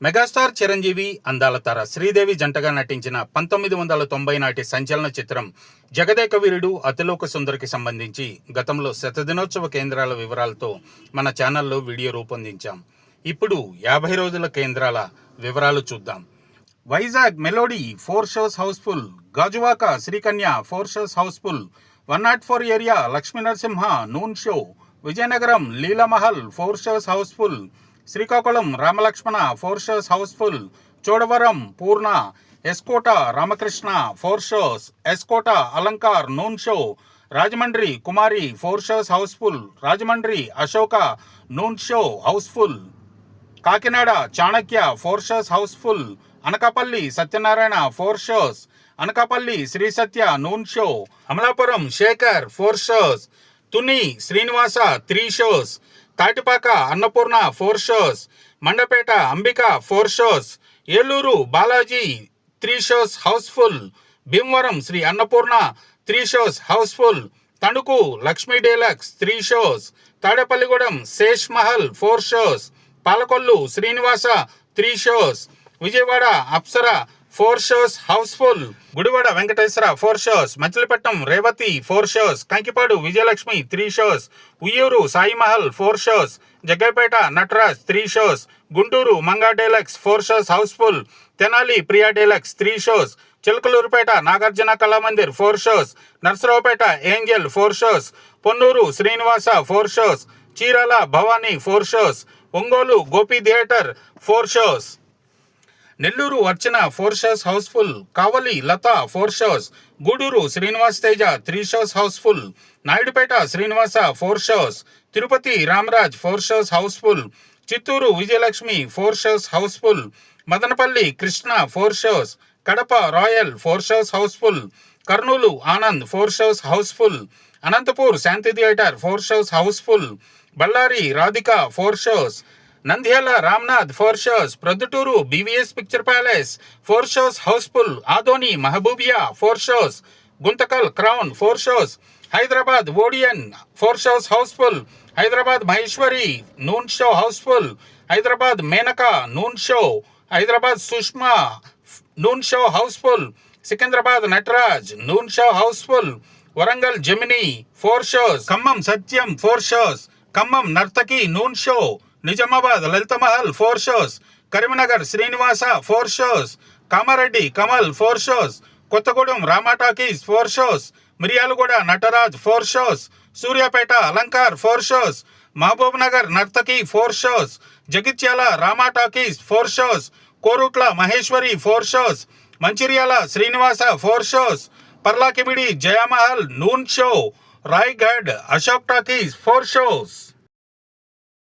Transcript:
Megastar Chiranjeevi అందాల తార శ్రీదేవి జంటగా నటించిన పంతొమ్మిది వందల తొంభై నాటి సంచలన చిత్రం జగదేక వీరుడు అతిలోక సుందరికి సంబంధించి గతంలో శతదినోత్సవ కేంద్రాల వివరాలతో మన ఛానల్లో వీడియో రూపొందించాం. ఇప్పుడు యాభై రోజుల కేంద్రాల వివరాలు చూద్దాం. Vizag Melody four shows housefull Gajuwaka Srikanya four shows housefull one nought four area Lakshmi Narasimha noon show Vizianagaram Leelamahal four shows housefull Srikakulam Ramalakshmana four shows housefull Chodavaram Purna Skota Ramakrishna four shows Skota Alankar noon show Rajahmundry Kumari four shows housefull Rajahmundry Ashoka noon show housefull Kakinada Chanakya four shows housefull Anakapalli Satyanarayana four shows Anakapalli Sri Satya noon show Amalapuram Sekhar four shows Tuni Srinivasa three shows Tatipaka Annapurna four shows Mandapeta Ambika four shows Eluru Balaji three shows housefull Bhimavaram Sri Annapurna three shows housefull Tanuku Lakshmi deluxe three shows Tadepalligudem Sesh Mahal four shows Palakollu Srinivasa three shows Vijayawada Apsara four shows housefull Gudivada Venkateswara four shows Machilipatnam Revathi four shows Kankipadu Vijayalakshmi three shows Uyyuru Sai Mahal four shows Jaggaiahpet Nataraj three shows Guntur Manga deluxe four shows housefull Tenali Priya deluxe three shows Chilakaluripet Nagarjuna Kalamandir four shows Narasaraopet Angel four shows Ponnur Srinivasa four shows Chirala Bhavani four shows Ongole Gopi theatre four shows. Nellore Archana four shows housefull Kavali Latha four shows Gudur Srinivas Teja three shows housefull Naidupeta Srinivasa four shows Tirupati Ramaraj four shows housefull Chittoor Vijayalakshmi four shows housefull Madanapalle Krishna four shows Kadapa Royal four shows housefull Kurnool Anand four shows housefull Anantapur Shanti theatre four shows housefull Bellary Radhika four shows Nandyal Ramnath four shows Proddatur BVS Picture Palace four shows housefull Adoni Mahboobia four shows Guntakal Crown four shows Hyderabad Odeon four shows housefull Hyderabad Maheshwari noon show housefull Hyderabad Menaka noon show Hyderabad Sushma noon show housefull Secunderabad Nataraj noon show housefull Warangal Gemini four shows Khammam Satyam four shows Khammam Nartaki noon show Nizamabad Lalitha Mahal four shows Karimnagar Srinivasa four shows Kamareddy Kamal four shows Kothagudem Rama Talkies four shows Miryalaguda Nataraj four shows Suryapet Alankar four shows Mahabub Nagar Nartaki four shows Jagtial Rama Talkies four shows Korutla Maheshwari four shows Mancherial Srinivasa four shows Parlakhemundi Jayamahal noon show Raigarh Ashok Talkies four shows